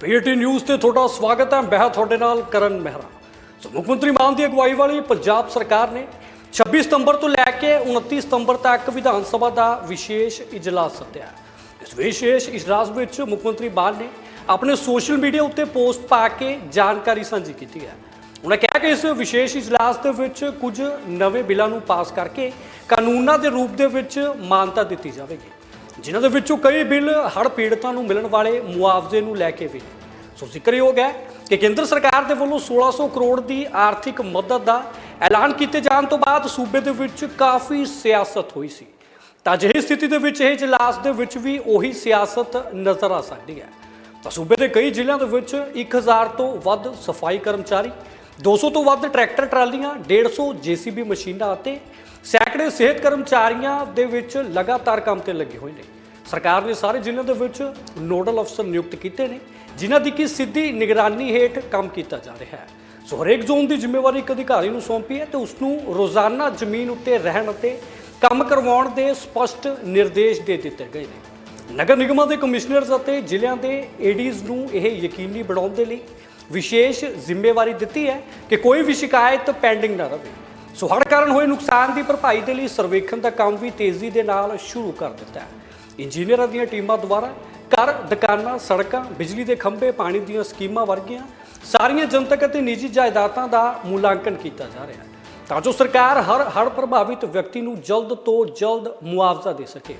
PT news ਤੇ ਤੁਹਾਡਾ ਸਵਾਗਤ ਹੈ। ਮੈਂ ਤੁਹਾਡੇ ਨਾਲ ਕਰਨ ਮਹਿਰਾ। ਸੋ ਮੁੱਖ ਮੰਤਰੀ ਮਾਨ ਦੀ ਅਗਵਾਈ ਵਾਲੀ ਪੰਜਾਬ ਸਰਕਾਰ ਨੇ 26 ਸਤੰਬਰ ਤੋਂ ਲੈ ਕੇ 29 ਸਤੰਬਰ ਤੱਕ ਵਿਧਾਨ ਸਭਾ ਦਾ ਵਿਸ਼ੇਸ਼ ਇਜਲਾਸ ਸੱਦਿਆ ਇਸ ਵਿਸ਼ੇਸ਼ ਇਜਲਾਸ ਵਿੱਚ ਮੁੱਖ ਮੰਤਰੀ ਮਾਨ ਨੇ ਆਪਣੇ ਸੋਸ਼ਲ ਮੀਡੀਆ ਉੱਤੇ ਪੋਸਟ ਪਾ ਕੇ ਜਾਣਕਾਰੀ ਸਾਂਝੀ ਕੀਤੀ ਹੈ। ਉਹਨਾਂ ਕਿਹਾ ਕਿ ਇਸ ਵਿਸ਼ੇਸ਼ ਇਜਲਾਸ ਦੇ ਵਿੱਚ ਕੁਝ ਨਵੇਂ ਬਿੱਲਾਂ ਨੂੰ ਪਾਸ ਕਰਕੇ ਕਾਨੂੰਨਾਂ ਦੇ ਰੂਪ ਦੇ ਵਿੱਚ ਮਾਨਤਾ ਦਿੱਤੀ ਜਾਵੇਗੀ। ਜਿਨ੍ਹਾਂ ਦੇ ਵਿੱਚੋਂ ਕਈ ਬਿੱਲ ਹੜ੍ਹ ਪੀੜਤਾਂ ਨੂੰ ਮਿਲਣ ਵਾਲੇ ਮੁਆਵਜ਼ੇ ਨੂੰ ਲੈ ਕੇ ਵੀ। ਸੋ ਜ਼ਿਕਰਯੋਗ ਹੈ ਕਿ ਕੇਂਦਰ ਸਰਕਾਰ ਦੇ ਵੱਲੋਂ 1600 ਕਰੋੜ ਦੀ ਆਰਥਿਕ ਮਦਦ ਦਾ ਐਲਾਨ ਕੀਤੇ ਜਾਣ ਤੋਂ ਬਾਅਦ ਸੂਬੇ ਦੇ ਵਿੱਚ ਕਾਫੀ ਸਿਆਸਤ ਹੋਈ ਸੀ। ਤਾਂ ਅਜਿਹੀ ਸਥਿਤੀ ਦੇ ਵਿੱਚ ਇਹ ਇਜਲਾਸ ਦੇ ਵਿੱਚ ਵੀ ਉਹੀ ਸਿਆਸਤ ਨਜ਼ਰ ਆ ਸਕਦੀ ਹੈ। ਤਾਂ ਸੂਬੇ ਦੇ ਕਈ ਜ਼ਿਲ੍ਹਿਆਂ ਦੇ ਵਿੱਚ 1000 ਤੋਂ ਵੱਧ ਸਫ਼ਾਈ ਕਰਮਚਾਰੀ 200 ਤੋਂ ਵੱਧ ਟਰੈਕਟਰ ਟਰਾਲੀਆਂ 150 ਜੀਸੀਬੀ ਮਸ਼ੀਨਾਂ ਅਤੇ ਸੈਂਕੜੇ ਸਿਹਤ ਕਰਮਚਾਰੀਆਂ ਦੇ ਵਿੱਚ ਲਗਾਤਾਰ ਕੰਮ ਤੇ ਲੱਗੇ ਹੋਏ ਨੇ। ਸਰਕਾਰ ਨੇ ਸਾਰੇ ਜ਼ਿਲ੍ਹਿਆਂ ਦੇ ਵਿੱਚ ਨੋਡਲ ਅਫਸਰ ਨਿਯੁਕਤ ਕੀਤੇ ਨੇ, ਜਿਨ੍ਹਾਂ ਦੀ ਕਿ ਸਿੱਧੀ ਨਿਗਰਾਨੀ ਹੇਠ ਕੰਮ ਕੀਤਾ ਜਾ ਰਿਹਾ ਹੈ। ਸੋ ਹਰੇਕ ਜ਼ੋਨ ਦੀ ਜ਼ਿੰਮੇਵਾਰੀ ਇੱਕ ਅਧਿਕਾਰੀ ਨੂੰ ਸੌਂਪੀ ਹੈ ਤੇ ਉਸ ਨੂੰ ਰੋਜ਼ਾਨਾ ਜ਼ਮੀਨ ਉੱਤੇ ਰਹਿਣ ਅਤੇ ਕੰਮ ਕਰਵਾਉਣ ਦੇ ਸਪਸ਼ਟ ਨਿਰਦੇਸ਼ ਦੇ ਦਿੱਤੇ ਗਏ ਨੇ। ਨਗਰ ਨਿਗਮਾਂ ਦੇ ਕਮਿਸ਼ਨਰਜ਼ ਅਤੇ ਜ਼ਿਲ੍ਹਿਆਂ ਦੇ ਏਡੀਜ਼ ਨੂੰ ਇਹ ਯਕੀਨੀ ਬਣਾਉਣ ਦੇ ਲਈ ਵਿਸ਼ੇਸ਼ ਜ਼ਿੰਮੇਵਾਰੀ ਦਿੱਤੀ ਹੈ ਕਿ ਕੋਈ ਵੀ ਸ਼ਿਕਾਇਤ ਪੈਂਡਿੰਗ ਨਾ ਰਹੇ। ਸੋ ਹੜ੍ਹ ਕਾਰਨ ਹੋਏ ਨੁਕਸਾਨ ਦੀ ਭਰਪਾਈ ਦੇ ਲਈ ਸਰਵੇਖਣ ਦਾ ਕੰਮ ਵੀ ਤੇਜ਼ੀ ਦੇ ਨਾਲ ਸ਼ੁਰੂ ਕਰ ਦਿੱਤਾ ਹੈ। ਇੰਜੀਨੀਅਰਾਂ ਦੀਆਂ ਟੀਮਾਂ ਦੁਆਰਾ ਘਰ, ਦੁਕਾਨਾਂ, ਸੜਕਾਂ, ਬਿਜਲੀ ਦੇ ਖੰਭੇ, ਪਾਣੀ ਦੀਆਂ ਸਕੀਮਾਂ ਵਰਗੀਆਂ ਸਾਰੀਆਂ ਜਨਤਕ ਅਤੇ ਨਿੱਜੀ ਜਾਇਦਾਦਾਂ ਦਾ ਮੁਲਾਂਕਣ ਕੀਤਾ ਜਾ ਰਿਹਾ ਹੈ। ਤਾਂ ਜੋ ਸਰਕਾਰ ਹਰ ਹੜ੍ਹ ਪ੍ਰਭਾਵਿਤ ਵਿਅਕਤੀ ਨੂੰ ਜਲਦ ਤੋਂ ਜਲਦ ਮੁਆਵਜ਼ਾ ਦੇ ਸਕੇ।